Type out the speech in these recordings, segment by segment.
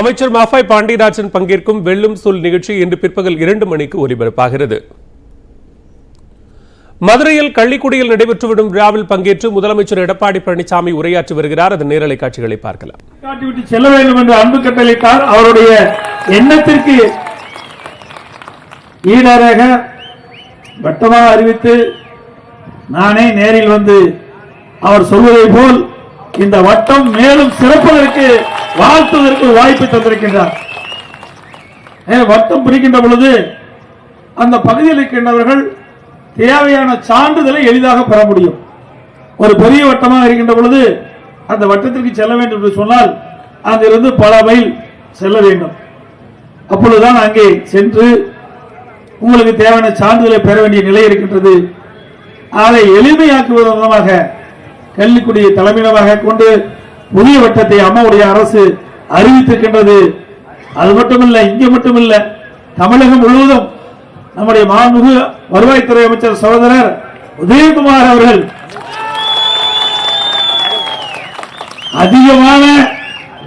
அமைச்சர் மாஃபாய் பாண்டியராஜன் பங்கேற்கும் வெள்ளும் சொல் நிகழ்ச்சி இன்று பிற்பகல் இரண்டு மணிக்கு ஒலிபரப்பாகிறது. மதுரையில் கள்ளிக்குடியில் நடைபெற்று வரும் விழாவில் பங்கேற்று முதலமைச்சர் எடப்பாடி பழனிசாமி உரையாற்றி வருகிறார். அதன் நேரலை காட்சிகளை பார்க்கலாம். காட்டிவிட்டு செல்ல வேண்டும் என்று அன்பு கட்டளைத்தார் அவருடைய எண்ணத்திற்கு ஈடராக வட்டமாக அறிவித்து நானே நேரில் வந்து அவர் சொல்வதை போல் இந்த வட்டம் மேலும் சிறப்பதற்கு வாழ்த்துவதற்கு ஒரு வாய்ப்பை தந்திருக்கின்றார். ஏ, வட்டம் பிரிக்கின்ற பொழுது அந்த பகுதியில் இருக்கின்றவர்கள் தேவையான சான்றிதழை எளிதாக பெற முடியும். ஒரு பெரிய வட்டமாக இருக்கின்ற பொழுது அந்த வட்டத்திற்கு செல்ல வேண்டும் என்று சொன்னால் அங்கிருந்து பல மைல் செல்ல வேண்டும். அப்பொழுதுதான் அங்கே சென்று உங்களுக்கு தேவையான சான்றிதழை பெற வேண்டிய நிலை இருக்கின்றது. அதை எளிமையாக்குவதன் மூலமாக கல்விக்குடியை தலைமையிடமாக கொண்டு புதிய வட்டத்தை அம்மாவுடைய அரசு அறிவித்திருக்கின்றது. அது மட்டுமல்ல இங்கே மட்டுமல்ல தமிழகம் முழுவதும் நம்முடைய மாண்புமிகு வருவாய்த்துறை அமைச்சர் சகோதரர் உதயகுமார் அவர்கள் அதிகமான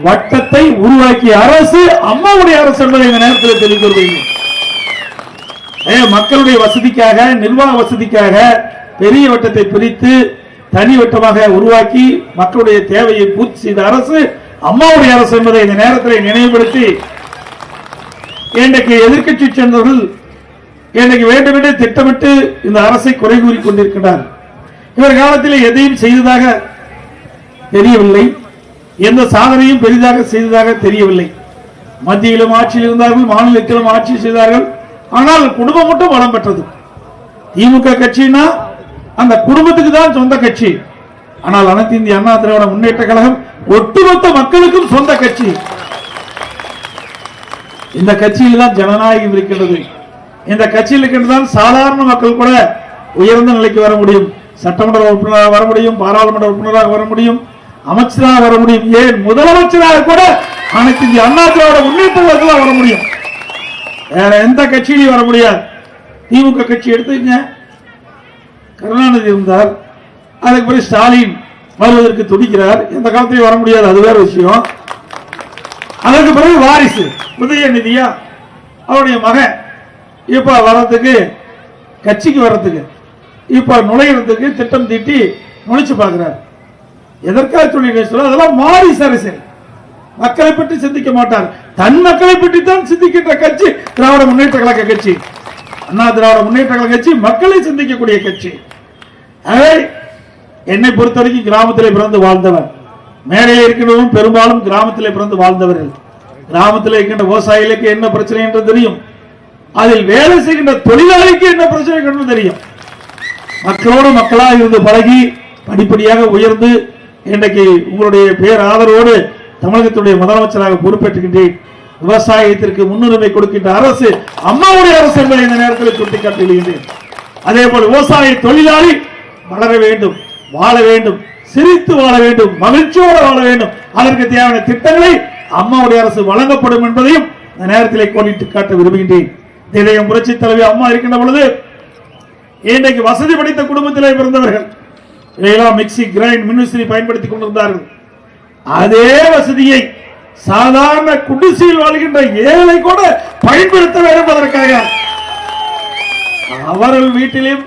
வட்டத்தை உருவாக்கிய அரசு அம்மாவுடைய அரசு என்பதை இந்த நேரத்தில் தெரிந்து கொள்கிறேன் மக்களுடைய வசதிக்காக நிர்வாக வசதிக்காக பெரிய வட்டத்தை பிரித்து தனி வட்டமாக உருவாக்கி மக்களுடைய தேவையை பூர்த்தி செய்த அரசு அம்மாவுடைய அரசு என்பதை இந்த நேரத்தில் நினைவுபடுத்தி இன்றைக்கு எதிர்க்கட்சி சேர்ந்தவர்கள் இன்றைக்கு வேண்டுமென்றே திட்டமிட்டு இந்த அரசை குறை கூறி கொண்டிருக்கிறார் இவர் காலத்தில் எதையும் செய்ததாக தெரியவில்லை. எந்த சாதனையும் பெரிதாக செய்ததாக தெரியவில்லை. மத்தியிலும் ஆட்சியில் இருந்தார்கள் மாநிலத்திலும் ஆட்சி செய்தார்கள். ஆனால் குடும்பம் மட்டும் வளம் பெற்றது. திமுக கட்சினா அந்த குடும்பத்துக்கு தான் சொந்த கட்சி. ஆனால் அனைத்து இந்திய அண்ணா திராவிட முன்னேற்ற கழகம் ஒட்டுமொத்த மக்களுக்கும் சொந்த கட்சி. இந்த கட்சியில் தான் ஜனநாயகம் இருக்கின்றது. இந்த கட்சியில் இருக்கின்றதான் சாதாரண மக்கள் கூட உயர்ந்த நிலைக்கு வர முடியும். சட்டமன்ற உறுப்பினராக வர முடியும் பாராளுமன்ற உறுப்பினராக வர முடியும் அமைச்சராக வர முடியும். ஏன்? முதலமைச்சராக கூட அனைத்து இந்திய அண்ணா திராவிட முன்னேற்ற வர முடியும். வேற எந்த கட்சியிலையும் வர முடியாது. திமுக கட்சி எடுத்துக்கங்க. கருணாநிதி இருந்தார். அதுக்கு பிறகு ஸ்டாலின் வருவதற்கு துடிக்கிறார். எந்த காலத்திலையும் வர முடியாது. அது வேற விஷயம். அதற்கு பிறகு வாரிசு உதயநிதியா அவருடைய மகன் இப்ப வர்றதுக்கு கட்சிக்கு வர்றதுக்கு இப்ப நுழையிறதுக்கு திட்டம் தீட்டி நுழைச்சு பார்க்கிறார். எதற்காக சொல்லி சொல்ல அதெல்லாம் வாரிசு அரசியல் மக்களை பற்றி சிந்திக்க மாட்டார். தன் மக்களை பற்றி தான் சிந்திக்கின்ற கட்சி திராவிட முன்னேற்ற கழக கட்சி. அண்ணா திராவிட முன்னேற்ற கழக கட்சி மக்களை சிந்திக்கக்கூடிய கட்சி. என்னை பொறுத்த வரைக்கும் கிராமத்திலே பிறந்து வாழ்ந்தவர் மேலே இருக்கின்றவரும் பெரும்பாலும் கிராமத்திலே பிறந்து வாழ்ந்தவர்கள். கிராமத்தில் இருக்கின்ற விவசாயிகளுக்கு என்ன பிரச்சனை என்று தெரியும். அதில் வேலை செய்கின்ற தொழிலாளிக்கு என்ன பிரச்சனை என்று தெரியும். மக்களோடு மக்களாக இருந்து பழகி படிப்படியாக உயர்ந்து இன்றைக்கு உங்களுடைய பேர் ஆதரவோடு தமிழகத்துடைய முதலமைச்சராக பொறுப்பேற்றுகின்றேன். விவசாயத்திற்கு முன்னுரிமை கொடுக்கின்ற அரசு அம்மாவுடைய அரசு என்பதை இந்த நேரத்தில் சுட்டிக்காட்டுகின்றேன் அதே போல விவசாய தொழிலாளி வளர வேண்டும் வாழ வேண்டும் சிரித்து வாழ வேண்டும் மகிழ்ச்சியோடு வாழ வேண்டும். அதற்கு தேவையான திட்டங்களை அம்மாவுடைய அரசு வழங்கப்படும் என்பதையும் இந்த நேரத்தில் கோடிட்டு காட்ட விரும்புகின்றேன். இதயம் புரட்சி தலைவி அம்மா இருக்கின்ற பொழுது இன்றைக்கு வசதி படைத்த குடும்பத்திலே பிறந்தவர்கள் இதையெல்லாம் மிக்சி கிரைண்ட் மின்விசிறி பயன்படுத்திக் கொண்டிருந்தார்கள். அதே வசதியை சாதாரண குடிசையில் வாழ்கின்ற ஏழை கூட பயன்படுத்த வேண்டும் அதற்காக. அவர்கள் வீட்டிலும்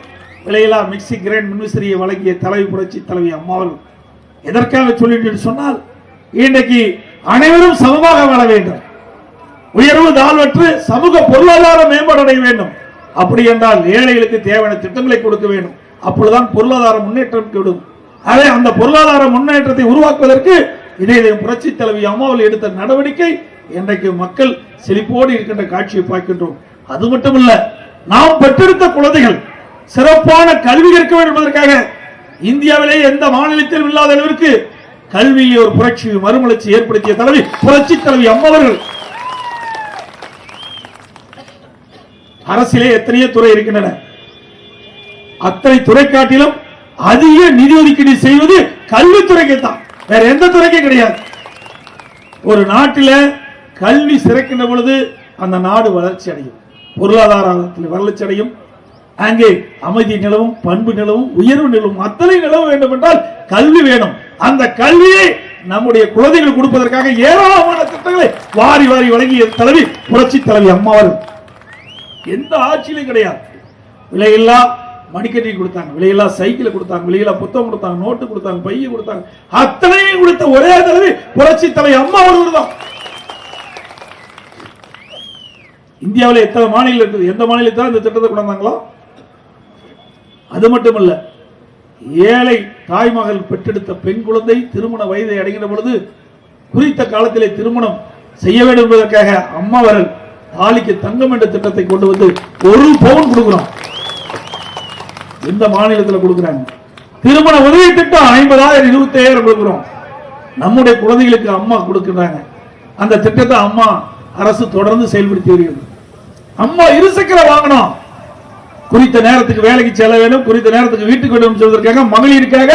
விலையில்லா மிக்சி கிரைண்ட் மின்விசிறியை வழங்கிய தலைவி புரட்சி தலைவி அம்மாவர்கள் எதற்காக சொல்லிட்டு சொன்னால் இன்றைக்கு அனைவரும் சமமாக வாழ வேண்டும். உயர்வு தாழ்வற்று சமூக பொருளாதார மேம்பாடு அடைய வேண்டும். அப்படி என்றால் ஏழைகளுக்கு தேவையான திட்டங்களை கொடுக்க வேண்டும். அப்பொழுதுதான் பொருளாதார முன்னேற்றம் கெடும். அதே அந்த பொருளாதார முன்னேற்றத்தை உருவாக்குவதற்கு இதே புரட்சி தலைவி அம்மாவில் எடுத்த நடவடிக்கை இன்றைக்கு மக்கள் செழிப்போடு இருக்கின்ற காட்சியை பார்க்கின்றோம். அது மட்டுமல்ல நாம் பெற்றெடுத்த குழந்தைகள் சிறப்பான கல்வி கற்க வேண்டும் என்பதற்காக இந்தியாவிலே எந்த மாநிலத்திலும் இல்லாத அளவிற்கு கல்வியை ஒரு புரட்சி மறுமலர்ச்சி ஏற்படுத்திய தலைவி புரட்சி தலைவி அம்மவர்கள். அரசிலே எத்தனையோ துறை இருக்கின்றன. அத்தனை துறை காட்டிலும் அதிக நிதி ஒதுக்கீடு செய்வது கல்வித்துறைக்கு தான். வேற எந்த துறைக்கும் கிடையாது. ஒரு நாட்டில கல்வி சிறக்கின்ற பொழுது அந்த நாடு வளர்ச்சி அடையும். பொருளாதாரத்தில் வளர்ச்சி அடையும். அங்கே அமைதி நிலவும் பண்பு நிலவும் உயர்வு நிலவும் அத்தனை நிலவ வேண்டும் என்றால் கல்வி வேணும். அந்த கல்வியை நம்முடைய குழந்தைகள் கொடுப்பதற்காக ஏராளமான திட்டங்களை வாரி வாரி வழங்கிய தலைவி புரட்சி தலைவி அம்மா எந்த ஆட்சியிலும் கிடையாது. விலையில்லா மடிக்கட்டி கொடுத்தாங்க. விலையில்லா சைக்கிள் கொடுத்தாங்க. விலையில்லா புத்தகம் கொடுத்தாங்க. நோட்டு கொடுத்தாங்க. பைய கொடுத்தாங்க. அத்தனையும் கொடுத்த ஒரே தலைவி புரட்சி தலைவி அம்மா அவர்கள் தான். இந்தியாவில் எத்தனை மாநிலம் இருக்குது? எந்த மாநிலத்தில் தான் இந்த திட்டத்தை கொண்டு வந்தாங்களோ? அது மட்டுமல்ல ஏழை தாய்மகள் பெற்றெடுத்த பெண் குழந்தை திருமண வயதை அடைகிற பொழுது குறித்த காலத்திலே திருமணம் செய்ய வேண்டும் என்பதற்காக அம்மா அவர்கள் தாலிக்கு தங்கம் என்ற திட்டத்தை கொண்டு வந்து ஒரு பவுன் கொடுக்கிறோம். எந்த மாநிலத்தில் கொடுக்குறாங்க? திருமண உதவி திட்டம் ஐம்பதாயிரம் இருபத்தி ஐயாயிரம் கொடுக்கிறோம். நம்முடைய குழந்தைகளுக்கு அம்மா கொடுக்கிறாங்க. அந்த திட்டத்தை அம்மா அரசு தொடர்ந்து செயல்படுத்தி வருகிறது. அம்மா இருசக்கர வாங்கணும் குறித்த நேரத்துக்கு வேலைக்கு செல்ல வேண்டும் குறித்த நேரத்துக்கு வீட்டுக்கு வேண்டும் சொல்வதற்காக மகளிருக்காக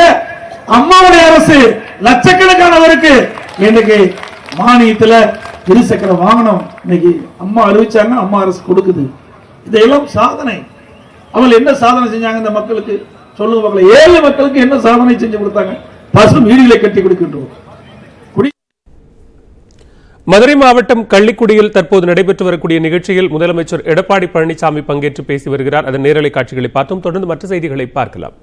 அம்மாவுடைய அரசு லட்சக்கணக்கானவருக்கு இன்னைக்கு மானியத்துல இருசக்கர வாகனம் இன்னைக்கு அம்மா அறிவிச்சாங்க அம்மா அரசு கொடுக்குது. இதெல்லாம் சாதனை. அவள் என்ன சாதனை செஞ்சாங்க இந்த மக்களுக்கு? சொல்லுங்க மக்களே. ஏழை மக்களுக்கு என்ன சாதனை செஞ்சு கொடுத்தாங்க? பசு வீடுகளை கட்டி கொடுக்கின்றோம். மதுரை மாவட்டம் கள்ளிக்குடியில் தற்போது நடைபெற்று வரக்கூடிய நிகழ்ச்சியில் முதலமைச்சர் எடப்பாடி பழனிசாமி பங்கேற்று பேசி வருகிறார். அதன் நேரலை காட்சிகளை பார்த்தோம். தொடர்ந்து மற்ற செய்திகளை பார்க்கலாம்.